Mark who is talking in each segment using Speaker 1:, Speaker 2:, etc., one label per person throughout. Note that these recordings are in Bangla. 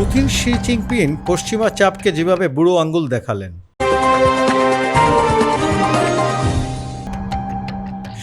Speaker 1: পুতিন শি জিনপিং পশ্চিমা চাপকে যেভাবে বুড়ো আঙ্গুল দেখালেন।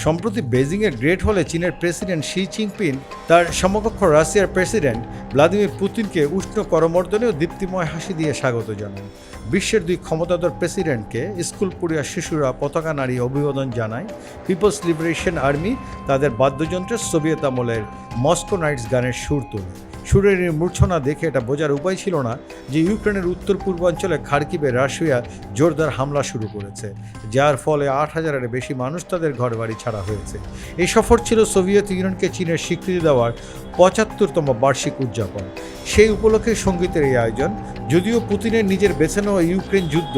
Speaker 1: সম্প্রতি বেজিংয়ের গ্রেট হলে চীনের প্রেসিডেন্ট শি জিনপিং, তার সমকক্ষ রাশিয়ার প্রেসিডেন্ট ভ্লাদিমির পুতিনকে উষ্ণ করমর্দনে ও দীপ্তিময় হাসি দিয়ে স্বাগত জানান। বিশ্বের দুই ক্ষমতাধর প্রেসিডেন্টকে স্কুল পড়িয়া শিশুরা পতাকা নারী অভিবাদন জানায়। পিপলস লিবারেশন আর্মি তাদের বাদ্যযন্ত্রের সোভিয়েত আমলের মস্কো নাইটস গানের সুর তোলে। সুরের মূর্ছনা দেখে এটা বোঝার উপায় ছিল না যে ইউক্রেনের উত্তর পূর্বাঞ্চলে খার্কিবে রাশিয়া জোরদার হামলা শুরু করেছে, যার ফলে আট হাজারের বেশি মানুষ তাদের ঘরবাড়ি ছাড়া হয়েছে। এই সফর ছিল সোভিয়েত ইউনিয়নকে চীনের স্বীকৃতি দেওয়ার পঁচাত্তরতম বার্ষিক উদযাপন। সেই উপলক্ষে সঙ্গীতের এই আয়োজন, যদিও পুতিনের নিজের বেছে নেওয়া ইউক্রেন যুদ্ধ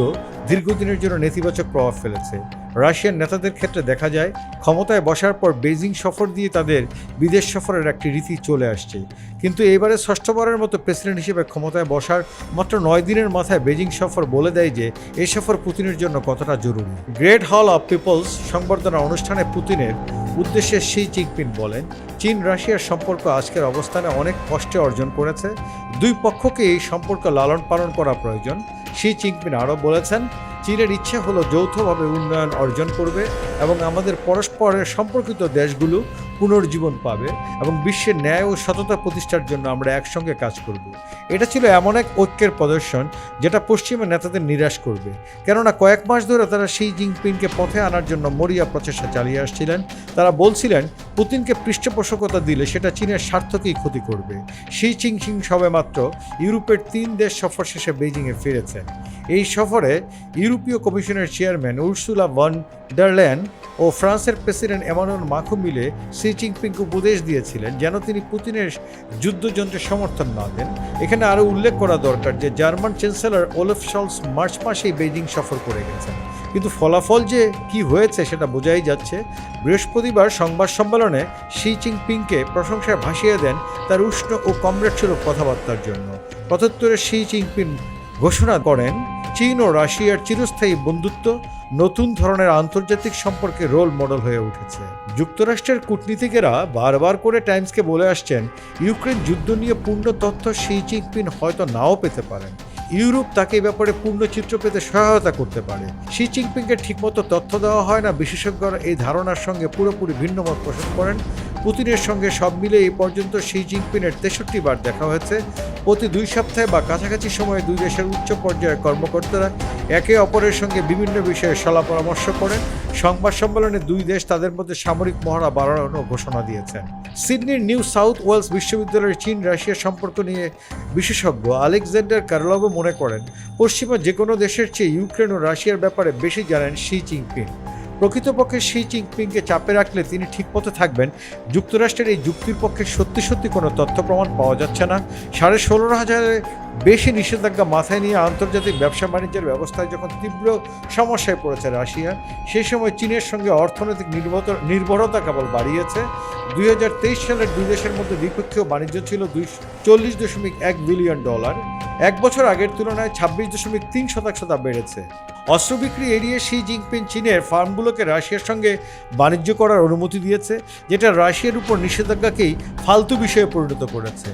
Speaker 1: দীর্ঘদিনের জন্য নেতিবাচক প্রভাব ফেলেছে। রাশিয়ান নেতাদের ক্ষেত্রে দেখা যায়, ক্ষমতায় বসার পর বেজিং সফর দিয়ে তাদের বিদেশ সফরের একটি রীতি চলে আসছে। কিন্তু এবারে ষষ্ঠবারের মতো প্রেসিডেন্ট হিসেবে ক্ষমতায় বসার মাত্র নয় দিনের মাথায় বেজিং সফর বলে দেয় যে এই সফর পুতিনের জন্য কতটা জরুরি। গ্রেট হল অফ পিপলস সংবর্ধনা অনুষ্ঠানে পুতিনের উদ্দেশ্যে শি চিংপিন বলেন, চীন রাশিয়ার সম্পর্ক আজকের অবস্থানে অনেক কষ্টে অর্জন করেছে। দুই পক্ষকে এই সম্পর্ক লালন পালন করা প্রয়োজন। শি চিংপিন আরও বলেছেন চীনের ইচ্ছে হলো যৌথভাবে উন্নয়ন অর্জন করবে এবং আমাদের পরস্পরের সম্পর্কিত দেশগুলো পুনর্জীবন পাবে এবং বিশ্বের ন্যায় ও সততা প্রতিষ্ঠার জন্য আমরা একসঙ্গে কাজ করব। এটা ছিল এমন এক ঐক্যের প্রদর্শন যেটা পশ্চিমা নেতাদের নিরাশ করবে। কেননা কয়েক মাস ধরে তারা শি জিনপিংকে পথে আনার জন্য মরিয়া প্রচেষ্টা চালিয়ে আসছিলেন। তারা বলছিলেন, পুতিনকে পৃষ্ঠপোষকতা দিলে সেটা চীনের স্বার্থকেই ক্ষতি করবে। সেই শি জিনপিং সবেমাত্র ইউরোপের তিন দেশ সফর শেষে বেইজিংয়ে ফিরেছেন। এই সফরে ইউরোপীয় কমিশনের chairman Ursula von der Leyen ও ফ্রান্সের প্রেসিডেন্ট এমানুয়েল মাখো মিলে সি জিনপিংকে উপদেশ দিয়েছিলেন যেন তিনি পুতিনের যুদ্ধযন্ত্রের সমর্থন না দেন। এখানে আরও উল্লেখ করা দরকার যে German chancellor Olaf Scholz March মাসেই বেইজিং সফর করে গেছেন। কিন্তু ফলাফল যে কি হয়েছে সেটা বোঝাই যাচ্ছে, বৃহস্পতিবার সংবাদ সম্মেলনে শি জিনপিংকে প্রশংসায় ভাসিয়ে দেন তার উষ্ণ ও কমরেড সুলভ কথাবার্তার জন্য। প্রত্যুত্তরে শি জিনপিং ঘোষণা করেন চীন ও রাশিয়ার চিরস্থায়ী বন্ধুত্ব নতুন ধরনের আন্তর্জাতিক সম্পর্কে রোল মডেল হয়ে উঠেছে। যুক্তরাষ্ট্রের কূটনীতিকেরা বারবার করে টাইমসকে বলে আসছেন, ইউক্রেন যুদ্ধ নিয়ে পূর্ণ তথ্য শি জিনপিং হয়তো নাও পেতে পারেন। ইউরোপ তাকে ব্যাপারে পূর্ণ চিত্র পেতে সহায়তা করতে পারে। শি জিনপিংকে ঠিকমতো তথ্য দেওয়া হয় না। বিশেষজ্ঞরা এই ধারণার সঙ্গে পুরোপুরি ভিন্ন মত পোষণ করেন। পুতিনের সঙ্গে সব মিলে এই পর্যন্ত শি জিনপিংয়ের তেষট্টি বার দেখা হয়েছে। প্রতি দুই সপ্তাহে বা কাছাকাছি সময়ে দুই দেশের উচ্চ পর্যায়ের কর্মকর্তারা একে অপরের সঙ্গে বিভিন্ন বিষয়ে সলা পরামর্শ করেন। সংবাদ সম্মেলনে দুই দেশ তাদের মধ্যে সামরিক মহড়া বাড়ানোর ঘোষণা দিয়েছেন। সিডনির নিউ সাউথ ওয়েলস বিশ্ববিদ্যালয়ের চীন রাশিয়া সম্পর্ক নিয়ে বিশেষজ্ঞ আলেকজান্ডার কারলভ মনে করেন, পশ্চিমা যে কোনো দেশের চেয়ে ইউক্রেন ও রাশিয়ার ব্যাপারে বেশি জানেন শি জিনপিং। প্রকৃতপক্ষে শি জিনপিংকে চাপে রাখলে তিনি ঠিক পথে থাকবেন। যুক্তরাষ্ট্রের এই যুক্তির পক্ষে সত্যি সত্যি কোনো তথ্য প্রমাণ পাওয়া যাচ্ছে না। সাড়ে ষোলো হাজারের বেশি নিষেধাজ্ঞা মাথায় নিয়ে আন্তর্জাতিক ব্যবসা বাণিজ্যের ব্যবস্থায় যখন তীব্র সমস্যায় পড়েছে রাশিয়া, সেই সময় চীনের সঙ্গে অর্থনৈতিক নির্ভর নির্ভরতা কেবল বাড়িয়েছে। দুই হাজার তেইশ সালের দুই দেশের মধ্যে দ্বিপক্ষীয় বাণিজ্য ছিল দুই, চল্লিশ দশমিক এক বিলিয়ন ডলার। এক বছর আগের তুলনায় ছাব্বিশ দশমিক তিন শতাংশ তা বেড়েছে। অস্ত্র বিক্রি এড়িয়ে শি জিনপিং চীনের ফার্মগুলোকে রাশিয়ার সঙ্গে বাণিজ্য করার অনুমতি দিয়েছে, যেটা রাশিয়ার উপর নিষেধাজ্ঞাকেই ফালতু বিষয়ে পরিণত করেছে।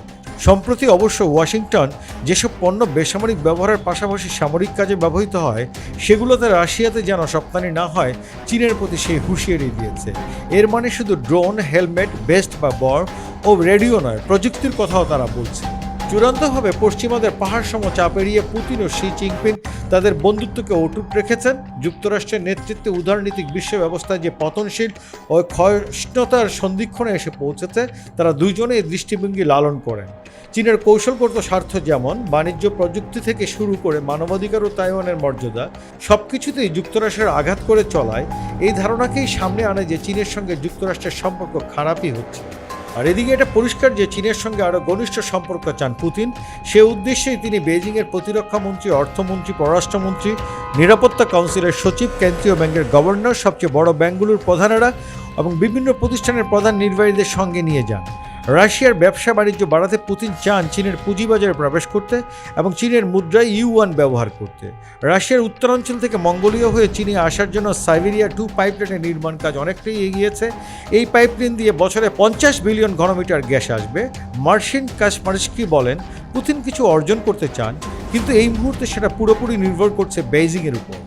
Speaker 1: সম্প্রতি অবশ্য ওয়াশিংটন যেসব পণ্য বেসামরিক ব্যবহারের পাশাপাশি সামরিক কাজে ব্যবহৃত হয়, সেগুলোতে রাশিয়াতে যেন রপ্তানি না হয়, চীনের প্রতি সেই হুঁশিয়ারি দিয়েছে। এর মানে শুধু ড্রোন, হেলমেট বেস্ট বা বর ও রেডিও নয়, প্রযুক্তির কথাও তারা বলছে। চূড়ান্তভাবে পশ্চিমাদের পাহাড় সম চাপ এড়িয়ে পুতিন ও শি জিনপিং তাদের বন্ধুত্বকে অটুট রেখেছেন। যুক্তরাষ্ট্রের নেতৃত্বে উদারনীতিক বিশ্ব ব্যবস্থায় যে পতনশীল ও ক্ষয়ষ্ণতার সন্ধিক্ষণে এসে পৌঁছেছে, তারা দুইজনে এই দৃষ্টিভঙ্গি লালন করেন। চীনের কৌশলগত স্বার্থ যেমন, বাণিজ্য প্রযুক্তি থেকে শুরু করে মানবাধিকার ও তাইওয়ানের মর্যাদা সব কিছুতেই যুক্তরাষ্ট্রের আঘাত করে চলায়, এই ধারণাকেই সামনে আনে যে চীনের সঙ্গে যুক্তরাষ্ট্রের সম্পর্ক খারাপই হচ্ছে। আর এদিকে এটা পরিষ্কার যে চীনের সঙ্গে আরও ঘনিষ্ঠ সম্পর্ক চান পুতিন। সে উদ্দেশ্যেই তিনি বেজিংয়ের প্রতিরক্ষা মন্ত্রী, অর্থমন্ত্রী, পররাষ্ট্রমন্ত্রী, নিরাপত্তা কাউন্সিলের সচিব, কেন্দ্রীয় ব্যাংকের গভর্নর, সবচেয়ে বড় ব্যাংকগুলোর প্রধানেরা এবং বিভিন্ন প্রতিষ্ঠানের প্রধান নির্বাহীদের সঙ্গে নিয়ে যান। রাশিয়ার ব্যবসা বাণিজ্য বাড়াতে পুতিন চান চীনের পুঁজিবাজারে প্রবেশ করতে এবং চীনের মুদ্রায় ইউয়ান ব্যবহার করতে। রাশিয়ার উত্তরাঞ্চল থেকে মঙ্গোলীয় হয়ে চীনে আসার জন্য সাইবেরিয়া টু পাইপলাইনের নির্মাণ কাজ অনেকটাই এগিয়েছে। এই পাইপলাইন দিয়ে বছরে পঞ্চাশ বিলিয়ন ঘনমিটার গ্যাস আসবে। মার্শিন কাশমার্সকি বলেন, পুতিন কিছু অর্জন করতে চান, কিন্তু এই মুহূর্তে সেটা পুরোপুরি নির্ভর করছে বেইজিংয়ের উপর।